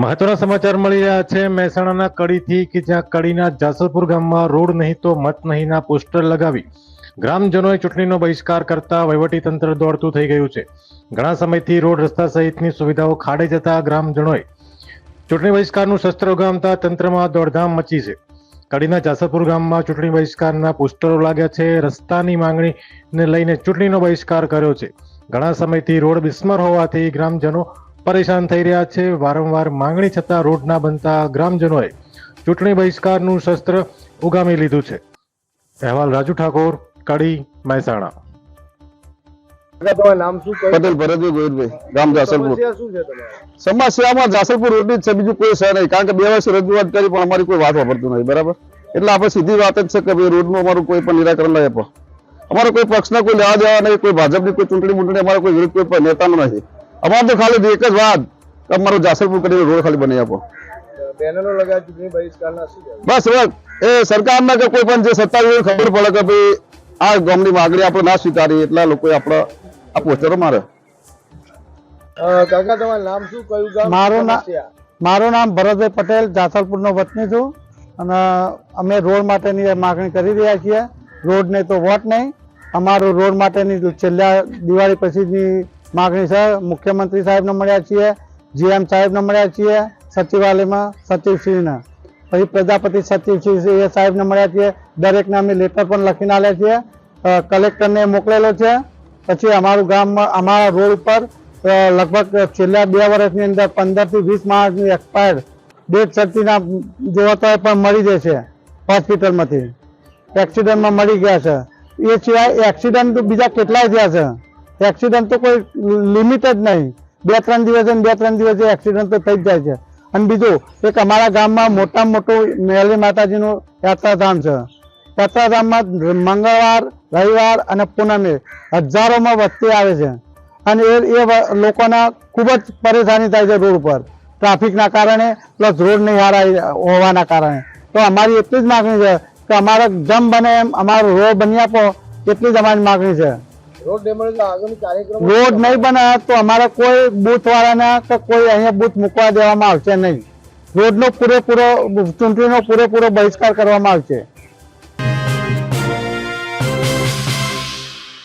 મહત્વના સમાચાર મળી રહ્યા છે. મહેસાણાના કડીથી કે જ્યાં કડીના જાસલપુર ગામમાં રોડ નહીં તો મત નહીંના પોસ્ટર લગાવી ગ્રામજનોએ ચૂંટણીનો બહિષ્કાર કરતા વહીવટી તંત્ર દોડતું થઈ ગયું છે. ઘણા સમયથી રોડ રસ્તા સહિતની સુવિધાઓ ખાડે જતા ગ્રામજનોએ ચૂંટણી બહિષ્કારનું શસ્ત્ર ઉગામતા તંત્રમાં દોડધામ મચી છે. કડીના જાસલપુર ગામમાં ચૂંટણી બહિષ્કારના પોસ્ટરો લાગ્યા છે. રસ્તાની માંગણીને લઈને ચૂંટણીનો બહિષ્કાર કર્યો છે. ઘણા સમયથી રોડ બિસ્મર હોવાથી ગ્રામજનો પરેશાન થઈ રહ્યા છે. વારંવાર માંગણી છતાં રોડ ના બનતા ગ્રામજનોએ ચૂંટણી બહિષ્કારનું શસ્ત્ર ઉગામી લીધું છે. અહેવાલ રાજુ ઠાકોર કડી મહેસાણા. નામ શું? પટેલ ભરતભાઈ ગોહિલભાઈ ગામ જાસલપુર. છે સમસ્યામાં જાસલપુર છે બીજું કોઈ છે નહીં. કારણ કે બે વર્ષ રજૂઆત કરી પણ અમારી કોઈ વાત વાપરતું નહીં બરાબર? એટલે આપણે સીધી વાત જ છે કે ભાઈ રોડનું અમારું કોઈ પણ નિરાકરણ નહીં આપો. અમારો કોઈ પક્ષના કોઈ લેવા દેવા નહીં કોઈ ભાજપની કોઈ ચૂંટણી મૂંટણી અમારો કોઈ વિરુદ્ધ કોઈ નેતાનો નથી. અમારે તો ખાલી એક જ વાત. કે અમારું જાસલપુર કરીને રોડ ખાલી બનાવી આપો. બસ એ એ સરકારના કે કોઈ પણ જે સત્તાવીર ખબર પડે કે ભાઈ આ ગામની માગણી આપણે ના સ્વીકારી એટલા લોકોએ આપણે આ પોસ્ટરો મારે કાકા તમારું નામ શું? કયું ગામ? મારું ના- મારું નામ ભરતભાઈ પટેલ જાસલપુરનો વતની છું. અને અમે રોડ માટેની માગણી કરી રહ્યા છીએ. રોડ નહીં તો વોટ નહીં. અમારું રોડ માટેની છેલ્લા દિવાળી પછીની માગણી છે, મુખ્યમંત્રી સાહેબને મળ્યા છીએ, જીએમ સાહેબને મળ્યા છીએ, સચિવાલયમાં સચિવશ્રીને. પછી પ્રજાપતિ સચિવશ્રી એ સાહેબને મળ્યા છીએ, દરેકને અમે લેટર પણ લખીને આવ્યા છીએ કલેક્ટરને મોકલેલો છે. પછી અમારું ગામમાં અમારા રોડ ઉપર લગભગ છેલ્લા બે વર્ષની અંદર પંદરથી વીસ માણસની એક્સપાયર ડેથ સર્ટિના જોવા તો પણ મળી જશે હોસ્પિટલમાંથી. એક્સિડન્ટમાં મળી ગયા છે. એ સિવાય એક્સિડન્ટ બીજા કેટલાય થયા છે. એક્સિડન્ટ તો કોઈ લિમિટ જ નહીં. બે, ત્રણ દિવસે બે, ત્રણ દિવસે એક્સિડન્ટ તો થઈ જ જાય છે. અને બીજું, એક અમારા ગામમાં મોટામાં મોટું મેલી માતાજીનું યાત્રાધામ છે. યાત્રાધામમાં મંગળવાર, રવિવાર અને પૂનમે હજારોમાં વસ્તી આવે છે. અને એ એ લોકોના ખૂબ જ પરેશાની થાય છે રોડ ઉપર. ટ્રાફિકના કારણે, પ્લસ રોડ નહીં હારા હોવાના કારણે. તો અમારી એટલી જ માગણી છે કે અમારે જમ બને એમ, અમારો રોડ બની આપો, એટલી જ અમારી માગણી છે. રોડ નહીં બને તો અમારે કોઈ બૂથ વાળાના કે કોઈ અહીંયા બૂથ મૂકવા દેવામાં આવશે નહીં. રોડનો પૂરેપૂરો ચૂંટણીનો પૂરેપૂરો બહિષ્કાર કરવામાં આવશે.